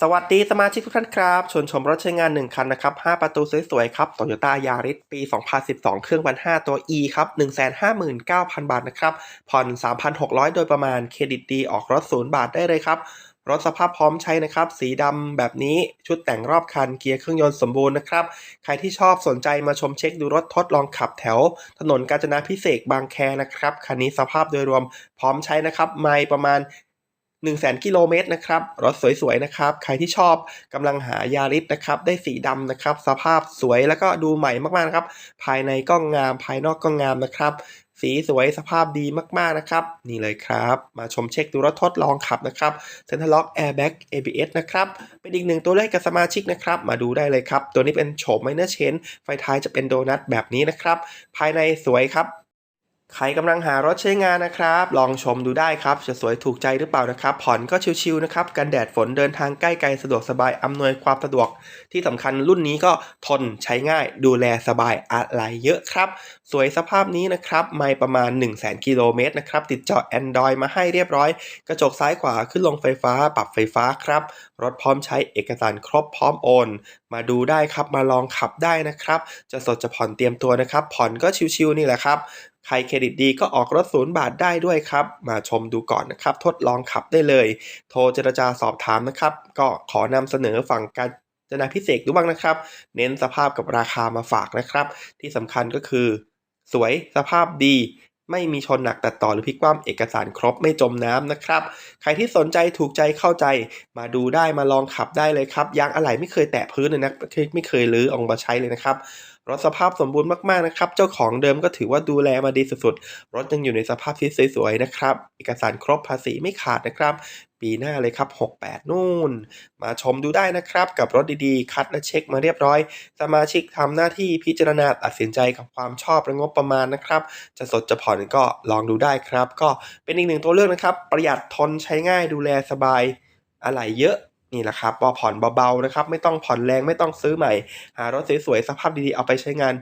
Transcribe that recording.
สวัสดีสมาชิกทุกท่านครับ ชวนชมรถใช้งาน 1 คันนะครับ 5 ประตูสวยๆ ครับ Toyota Yaris ปี 2012 เครื่องพัน 5 ตัว E ครับ 159,000 บาทนะครับ ผ่อน 3,600 โดยประมาณ เครดิตดี ออกรถ 0 บาทได้เลยครับ รถสภาพพร้อมใช้นะครับ สีดำแบบนี้ ชุดแต่งรอบคัน เกียร์เครื่องยนต์สมบูรณ์นะครับ ใครที่ชอบสนใจมาชมเช็คดูรถทดลองขับแถว ถนนกาญจนาพิเศษบางแคนะครับ คันนี้สภาพโดยรวมพร้อมใช้นะครับ ไม่ประมาณ 1 0 0 0 0 0 กิโลเมตรนะครับ รถสวยๆนะครับ ใครที่ชอบกำลังหายาริสนะครับ ได้สีดำนะครับ สภาพสวยแล้วก็ดูใหม่มากๆนะครับ ภายในก็งาม ภายนอกก็งามนะครับ สีสวยสภาพดีมากๆนะครับ นี่เลยครับ มาชมเช็คดูรถทดลองขับนะครับ Center Lock Airbag ABS นะครับ เป็นอีกหนึ่งตัวเลขกับสมาชิกนะครับ มาดูได้เลยครับ ตัวนี้เป็นโฉม Minor Change ไฟท้ายจะเป็นโดนัทแบบนี้นะครับ ภายในสวยครับ ใครกำลังหารถใช้งานนะครับ ลองชมดูได้ครับ จะสวยถูกใจหรือเปล่านะครับ ผ่อนก็ชิวๆนะครับ กันแดดฝนเดินทางใกล้ไกลสะดวกสบาย อำนวยความสะดวก ที่สำคัญรุ่นนี้ก็ทนใช้ง่าย ดูแลสบายอะไรเยอะครับ สวยสภาพนี้นะครับ ไม่ประมาณ 1 0 0 0 0แกิโลเมตรนะครับ ติดจอ Android มาให้เรียบร้อย กระจกซ้ายขวาขึ้นลงไฟฟ้า ปรับไฟฟ้าครับ รถพร้อมใช้เอกสารครบพร้อมโอน มาดูได้ครับ มาลองขับได้นะครับ จะสดจะผ่อนเตรียมตัวนะครับ ผ่อนก็ชิวๆนี่แหละครับ ใครเครดิตดีก็ออกรถศูนย์บาทได้ด้วยครับ มาชมดูก่อนนะครับ ทดลองขับได้เลย โทรเจรจาสอบถามนะครับ ก็ขอนำเสนอฝั่งการจนาพิเศษดูบ้างนะครับ เน้นสภาพกับราคามาฝากนะครับ ที่สำคัญก็คือ สวยสภาพดีไม่มีชนหนักตัดต่อหรือพลิกคว่ำเอกสารครบไม่จมน้ำนะครับ ใครที่สนใจถูกใจเข้าใจ มาดูได้มาลองขับได้เลยครับยางอะไหล่ไม่เคยแตะพื้นเลยนะไม่เคยลื้อออกมาใช้เลยนะครับ รถสภาพสมบูรณ์มากๆนะครับ เจ้าของเดิมก็ถือว่าดูแลมาดีสุดๆ รถยังอยู่ในสภาพที่สวยๆนะครับ เอกสารครบภาษีไม่ขาดนะครับ ปีหน้าเลยครับ 68 นู่น มาชมดูได้นะครับ กับรถดีๆ คัดและเช็คมาเรียบร้อย สมาชิกทำหน้าที่พิจารณาตัดสินใจกับความชอบและงบประมาณนะครับ จะสดจะผ่อนก็ลองดูได้ครับ ก็เป็นอีกหนึ่งตัวเลือกนะครับ ประหยัดทนใช้ง่ายดูแลสบาย อะไรเยอะ นี่แหละครับพอผ่อนเบาๆนะครับ ไม่ต้องผ่อนแรงไม่ต้องซื้อใหม่ หารถสวยๆสภาพดีๆเอาไปใช้งาน